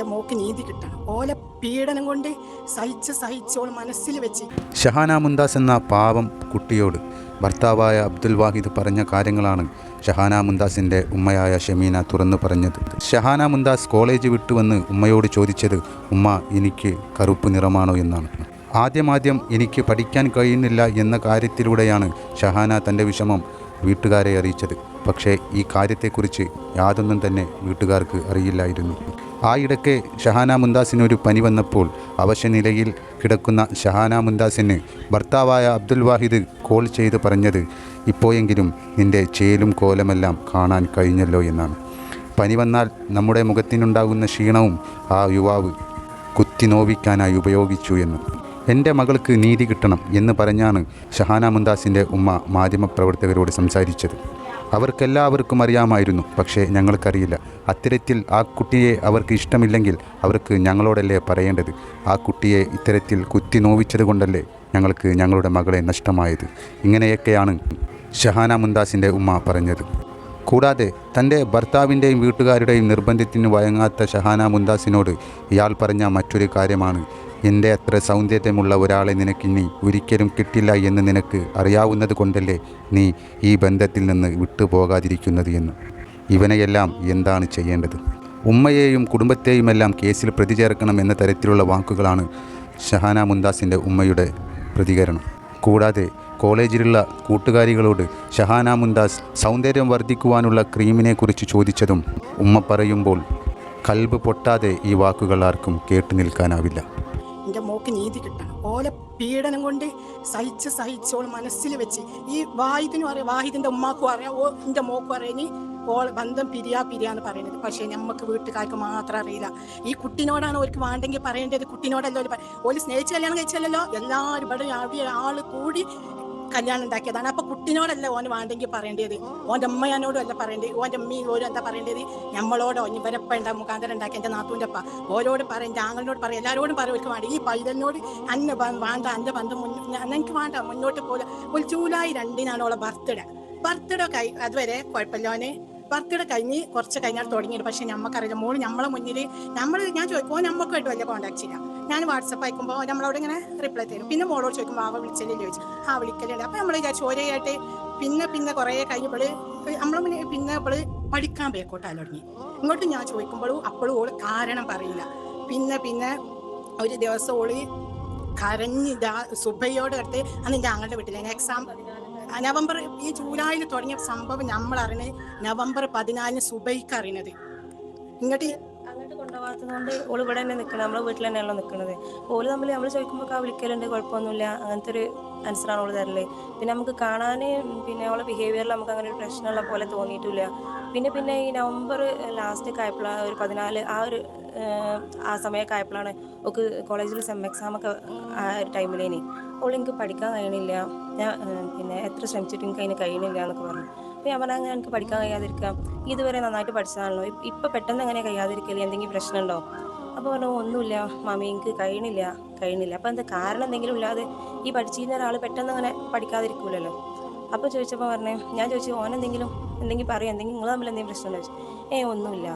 എന്റെ മോക്ക് നീതി കിട്ടണം. ഓലെ പീഡനം കൊണ്ട് സഹിച്ച് സഹിച്ചോൾ മനസ്സിൽ വെച്ച് ഷഹാന മുന്താസ് എന്ന പാവം കുട്ടിയോട് ഭർത്താവായ അബ്ദുൽ വാഹിദ് പറഞ്ഞ കാര്യങ്ങളാണ് ഷഹാന മുന്താസിന്റെ ഉമ്മയായ ഷമീന തുറന്നു പറഞ്ഞത്. ഷഹാന മുന്താസ് കോളേജ് വിട്ടുവന്ന് ഉമ്മയോട് ചോദിച്ചത് ഉമ്മ എനിക്ക് കറുപ്പ് നിറമാണോ എന്നാണ്. ആദ്യമാദ്യം എനിക്ക് പഠിക്കാൻ കഴിയുന്നില്ല എന്ന കാര്യത്തിലൂടെയാണ് ഷഹാന തന്റെ വിഷമം വീട്ടുകാരെ അറിയിച്ചത്. പക്ഷേ ഈ കാര്യത്തെക്കുറിച്ച് യാതൊന്നും തന്നെ വീട്ടുകാർക്ക് അറിയില്ലായിരുന്നു. ആ ഇടയ്ക്ക് ഷഹാന മുന്താസിന് ഒരു പനി വന്നപ്പോൾ അവശനിലയിൽ കിടക്കുന്ന ഷഹാന മുന്താസിന് ഭർത്താവായ അബ്ദുൽ വാഹിദ് കോൾ ചെയ്ത് പറഞ്ഞത് ഇപ്പോയെങ്കിലും നിന്റെ ചേലും കോലമെല്ലാം കാണാൻ കഴിഞ്ഞല്ലോ എന്നാണ്. പനി വന്നാൽ നമ്മുടെ മുഖത്തിനുണ്ടാകുന്ന ക്ഷീണവും ആ യുവാവ് കുത്തി നോവിക്കാനായി ഉപയോഗിച്ചു എന്ന്. എന്റെ മകൾക്ക് നീതി കിട്ടണം എന്ന് പറഞ്ഞാണ് ഷഹാന മുന്താസിന്റെ ഉമ്മ മാധ്യമപ്രവർത്തകരോട് സംസാരിച്ചത്. അവർക്കെല്ലാവർക്കും അറിയാമായിരുന്നു പക്ഷേ ഞങ്ങൾക്കറിയില്ല. അത്തരത്തിൽ ആ കുട്ടിയെ അവർക്ക് ഇഷ്ടമില്ലെങ്കിൽ അവർക്ക് ഞങ്ങളോടല്ലേ പറയേണ്ടത്? ആ കുട്ടിയെ ഇത്തരത്തിൽ കുത്തി നോവിച്ചത് കൊണ്ടല്ലേ ഞങ്ങൾക്ക് ഞങ്ങളുടെ മകളെ നഷ്ടമായത്? ഇങ്ങനെയൊക്കെയാണ് ഷഹാന മുന്താസിന്റെ ഉമ്മ പറഞ്ഞത്. കൂടാതെ തന്റെ ഭർത്താവിന്റെയും വീട്ടുകാരുടെയും നിർബന്ധത്തിന് വഴങ്ങാത്ത ഷഹാന മുന്താസിനോട് ഇയാൾ പറഞ്ഞ മറ്റൊരു കാര്യമാണ്. എന്റെ അത്ര സൗന്ദര്യമുള്ള ഒരാളെ നിനക്കിനി ഒരിക്കലും കിട്ടില്ല എന്ന് നിനക്ക് അറിയാവുന്നത് കൊണ്ടല്ലേ നീ ഈ ബന്ധത്തിൽ നിന്ന് വിട്ടുപോകാതിരിക്കുന്നത് എന്ന്. ഇവനെയെല്ലാം എന്താണ് ചെയ്യേണ്ടത്? ഉമ്മയെയും കുടുംബത്തെയുമെല്ലാം കേസിൽ പ്രതി ചേർക്കണം എന്ന തരത്തിലുള്ള വാക്കുകളാണ് ഷഹാന മുന്താസിന്റെ ഉമ്മയുടെ പ്രതികരണം. കൂടാതെ കോളേജിലുള്ള കൂട്ടുകാരികളോട് ഷഹാന മുന്താസ് സൗന്ദര്യം വർദ്ധിക്കുവാനുള്ള ക്രീമിനെക്കുറിച്ച് ചോദിച്ചതും ഉമ്മ പറയുമ്പോൾ കൽബ് പൊട്ടാതെ ഈ വാക്കുകൾ ആർക്കും കേട്ടു നിൽക്കാനാവില്ല എന്റെ മോക്ക് നീതി കിട്ടണം. ഓലെ പീഡനം കൊണ്ട് സഹിച്ച് സഹിച്ചോൾ മനസ്സിൽ വെച്ച് ഈ വാഹിദിനും അറിയാം വാഹിദിന്റെ ഉമ്മാക്കും അറിയാം ഓ എന്റെ മോക്കും അറിയാം. ഇനി ഓൾ ബന്ധം പിരിയാ പിരിയാന്ന് പറയുന്നത്. പക്ഷേ നമുക്ക് വീട്ടുകാർക്ക് മാത്രം അറിയില്ല. ഈ കുട്ടിനോടാണ് ഓർക്ക് വേണ്ടെങ്കിൽ പറയേണ്ടത് കുട്ടിനോടല്ലോ ഓൽ സ്നേഹിച്ച് കല്യാണം കഴിച്ചല്ലോ എല്ലാവരും ഇവിടെ ആൾ കൂടി കല്യാണം ഉണ്ടാക്കിയതാണ്. അപ്പൊ കുട്ടിനോടല്ല ഓന് വേണ്ടെങ്കിൽ പറയേണ്ടത്? ഓന്റെ അമ്മയാനോടും അല്ല പറയേണ്ടത്. ഓന്റെ അമ്മയും ഓരോ എന്താ പറയേണ്ടത്? നമ്മളോടോ ഇവരപ്പ ഉണ്ടാ മുഖാന്തരം ഉണ്ടാക്കി എന്റെ നാത്തൂന്റെ അപ്പ ഓരോട് പറയും ജാങ്ങളോട് പറയും എല്ലാവരോടും പറയും എനിക്ക് വേണ്ട. ഈ പൈതലിനോട് അന്ന വേണ്ട എന്റെ ബന്ധം എനിക്ക് വേണ്ട മുന്നോട്ട് പോലെ ഒരു ജൂലൈ രണ്ടിനാണ് ഓളെ ബർത്ത്ഡേ ബർത്ത്ഡേ കൈ അതുവരെ കുഴപ്പമില്ലോന് ബർത്ത്ഡേ കഴിഞ്ഞ് കുറച്ച് കഴിഞ്ഞാൽ തുടങ്ങിയിട്ട് പക്ഷെ നമുക്കറിയില്ല മോൾ നമ്മളെ മുന്നിൽ നമ്മൾ ഞാൻ ചോദിക്കുമോ നമ്മക്കായിട്ട് വലിയ കോൺടാക്ട് ചെയ്യാം ഞാൻ വാട്സപ്പ് അയക്കുമ്പോൾ നമ്മളോട് ഇങ്ങനെ റിപ്ലൈ തരും. പിന്നെ മോളോട് ചോദിക്കുമ്പോൾ അവ വിളിച്ചല്ലേ ചോദിച്ചു. ആ വിളിക്കലുണ്ട്. അപ്പോൾ നമ്മൾ വിചാരിച്ചു ഒരേയായിട്ട് പിന്നെ പിന്നെ കുറേ കഴിഞ്ഞപ്പോൾ നമ്മൾ പിന്നെ അവൾ പഠിക്കാൻ ബേക്കോട്ടാൻ തുടങ്ങി. ഇങ്ങോട്ട് ഞാൻ ചോദിക്കുമ്പോഴും അപ്പോഴും ഓൾ കാരണം പറയില്ല. പിന്നെ പിന്നെ ഒരു ദിവസം ഓൾ കരഞ്ഞ് സുബയോട് അടുത്ത് അന്ന് എന്റെ ആങ്ങളുടെ വീട്ടിലെ എക്സാം നവംബർ ഈ ജൂലൈയിൽ തുടങ്ങിയ സംഭവം നമ്മൾ അറിഞ്ഞത് നവംബർ പതിനാലിന് സുബൈക്ക് അറിയണത്. ഇങ്ങോട്ട് അങ്ങോട്ട് കൊണ്ടുപോകാത്തതുകൊണ്ട് ഓൾ ഇവിടെ തന്നെ നിൽക്കണം നമ്മളെ വീട്ടിൽ തന്നെയാണല്ലോ നിൽക്കുന്നത് ഓൾ തമ്മിൽ നമ്മൾ ചോദിക്കുമ്പോൾ ആ വിളിക്കലുണ്ട് കുഴപ്പമൊന്നുമില്ല അങ്ങനത്തെ ഒരു ആൻസറാണ് ഓൾ തരൽ. പിന്നെ നമുക്ക് കാണാൻ പിന്നെ അവളെ ബിഹേവിയറിൽ നമുക്ക് അങ്ങനെ ഒരു പ്രശ്നമുള്ള പോലെ തോന്നിയിട്ടില്ല. പിന്നെ പിന്നെ ഈ നവംബർ ലാസ്റ്റ് ആയപ്പോഴാണ് ഒരു പതിനാല് ആ ഒരു ആ സമയമൊക്കെ ആയപ്പോഴാണ് ഒക്കെ കോളേജിൽ സെം എക്സാം ഒക്കെ ആ ഒരു ടൈമിലേനി ഓൾ എനിക്ക് പഠിക്കാൻ കഴിയണില്ല. ഞാൻ പിന്നെ എത്ര ശ്രമിച്ചിട്ടും എനിക്ക് അതിന് കഴിയണില്ല എന്നൊക്കെ പറഞ്ഞു. അപ്പോൾ ഞാൻ പറഞ്ഞാൽ അങ്ങനെ എനിക്ക് പഠിക്കാൻ കഴിയാതിരിക്കാം. ഇതുവരെ നന്നായിട്ട് പഠിച്ചതാണല്ലോ. ഇപ്പോൾ ഇപ്പൊ പെട്ടെന്ന് അങ്ങനെ കഴിയാതിരിക്കില്ല എന്തെങ്കിലും പ്രശ്നമുണ്ടോ? അപ്പോൾ പറഞ്ഞു ഒന്നുമില്ല മാമി എനിക്ക് കഴിയണില്ല കഴിയണില്ല. അപ്പോൾ എന്താ കാരണം എന്തെങ്കിലും ഇല്ലാതെ ഈ പഠിച്ചിരുന്ന ഒരാൾ പെട്ടെന്ന് അങ്ങനെ പഠിക്കാതിരിക്കില്ലല്ലോ അപ്പോൾ ചോദിച്ചപ്പോൾ പറഞ്ഞേ ഞാൻ ചോദിച്ചു ഓനെന്തെങ്കിലും എന്തെങ്കിലും എന്തെങ്കിലും പറയും? എന്തെങ്കിലും നിങ്ങൾ തമ്മിൽ എന്തെങ്കിലും പ്രശ്നം ചോദിച്ചു ഏ ഒന്നുമില്ല.